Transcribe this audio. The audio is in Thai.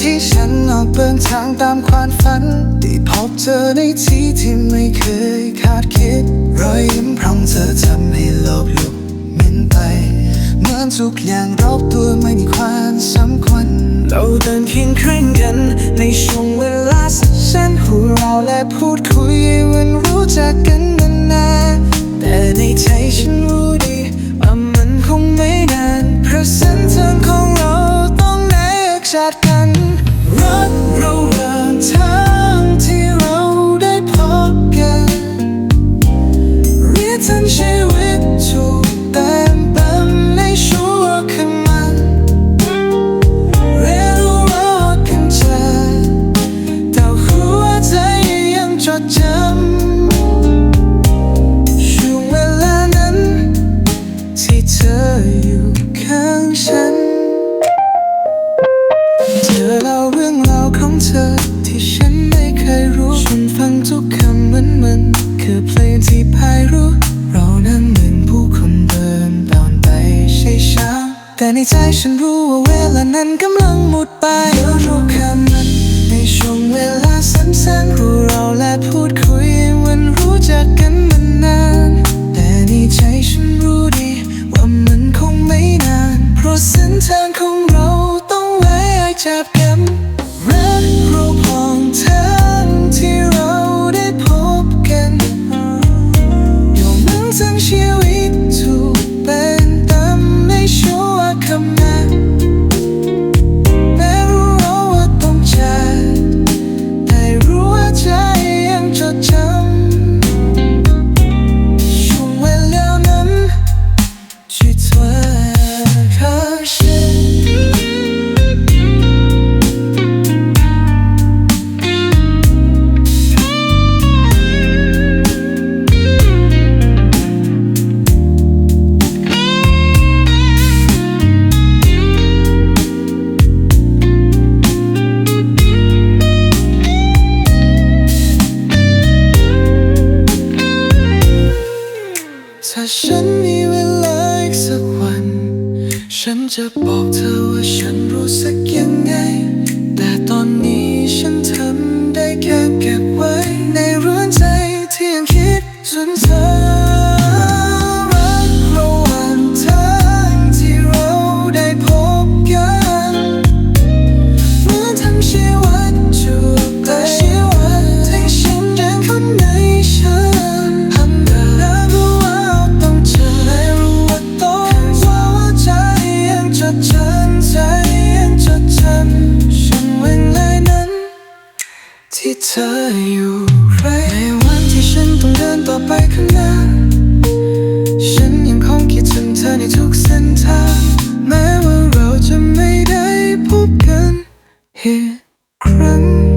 ที่ฉันออกเดินทางตามความฝันได้พบเธอในที่ที่ไม่เคยคาดคิด รอยยิ้มพร้อมเธอทำให้โลกลุกมินไป เหมือนทุกอย่างรอบตัวไม่มีความสำคัญเราเดินเคียงข้างกัน ในช่วงเวลาสั้นๆหัวเราและพูดคุยเหมือนรู้จักกันมานานแต่ในใจฉันรู้ดีว่ามันคงไม่นานเพราะเส้นทางของเราต้องแยกจาก ในใจฉันรู้ว่าเวลานั้นกำลังหมดไปเมื่อรู้คำนั้นในช่วงเวลาสั้นๆพวกเราและพูดคุยวันรู้จักกันมานาน แต่ในใจฉันรู้ดีว่ามันคงไม่นาน เพราะเส้นทางของเราต้องไว้จับ ฉันมีเวลาอีกสักวัน ฉันจะบอกเธอ ที่เธออยู่ไรในวันที่ฉันต้องเดินต่อไปข้างหน้า ฉันยังคงคิดถึงเธอในทุกเส้นทาง แม้ว่าเราจะไม่ได้พบกันอีกครั้ง